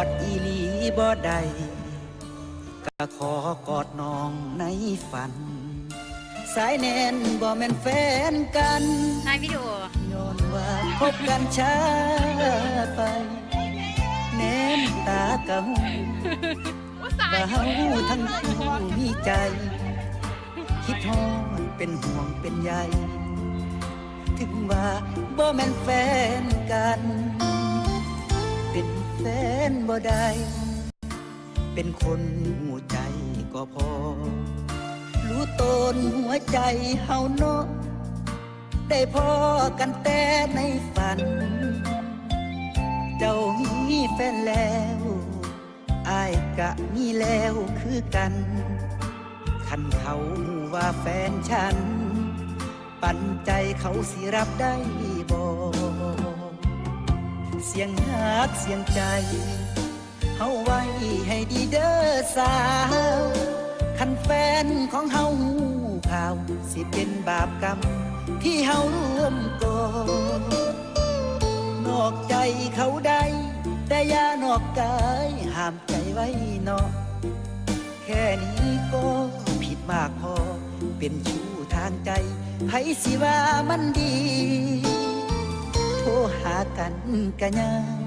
อดอีลีบ่ได้ก็ขอกอดน้องในฝัน สายแนนบ่แม่นแฟนกันนายวิดีโอย้อนว่าพบกันช้าไปแน้นตากะหูว่าเฮาทั้งคู่มีใจ คิดฮอดเป็นห่วงเป็นใยถึงว่าบ่แม่นแฟนกัน นบ่ได้ เป็นคนหัวใจก็พอ รู้ตนหัวใจเฮาเนาะได้พอกันแต่ในฝัน เจ้ามีแฟนแล้วอายกะมีแล้วคือกัน คันเขาว่าแฟนฉัน ปันใจเขาสิรับได้บ่ เสียงหักเสียงใจเฮาไว้ให้ดีเด้อสาวคันแฟนของเฮาหูข่าว สิเป็นบาปกรรม ที่เฮาร่วมก่อนอกใจเขาได้ แต่อย่านอกกายห้ามใจไว้เนอกแค่นี้ก็ผิดมากพอ เป็นชู้ทางใจไผสิว่ามันดี โทรหากันกะยาง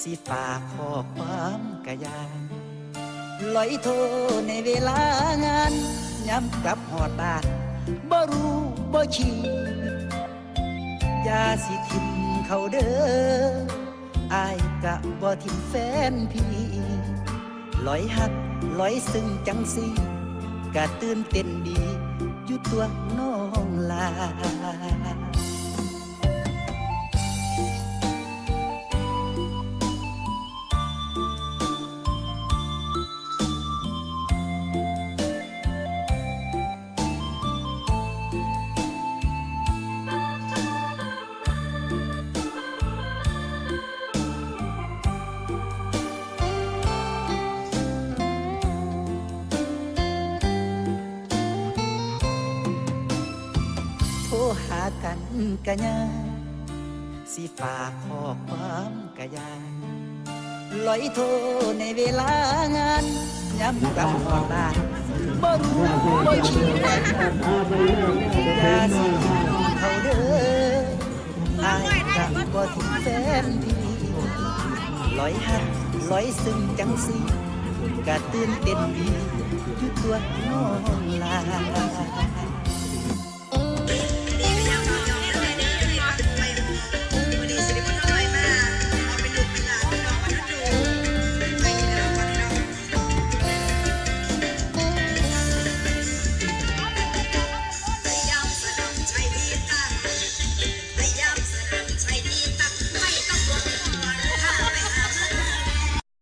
สิฝากข้อความกะยางลอยโทรในเวลางานย้ำกลับหอดบ้านบ่รู้บ่ชี้อย่าสิทิมเขาเด้ออายกะบ่ทิมแฟนพี่ลอยหักลอยซึ้งจังสีกะตื่นเต้นดีอยู่ตัวน้องลา กันกะยาสิฝากข้อความกะยาลอยโทในเวลางานย้ำกับหอบ้านบ่รู้บ่ชี้อย่าสิเขาเด้ออายกะบ่ทิ้งแฟนพี่ลอยหักลอยซึ้งจังสีกะตื่นเต้นดีอยู่ตัวน้องลา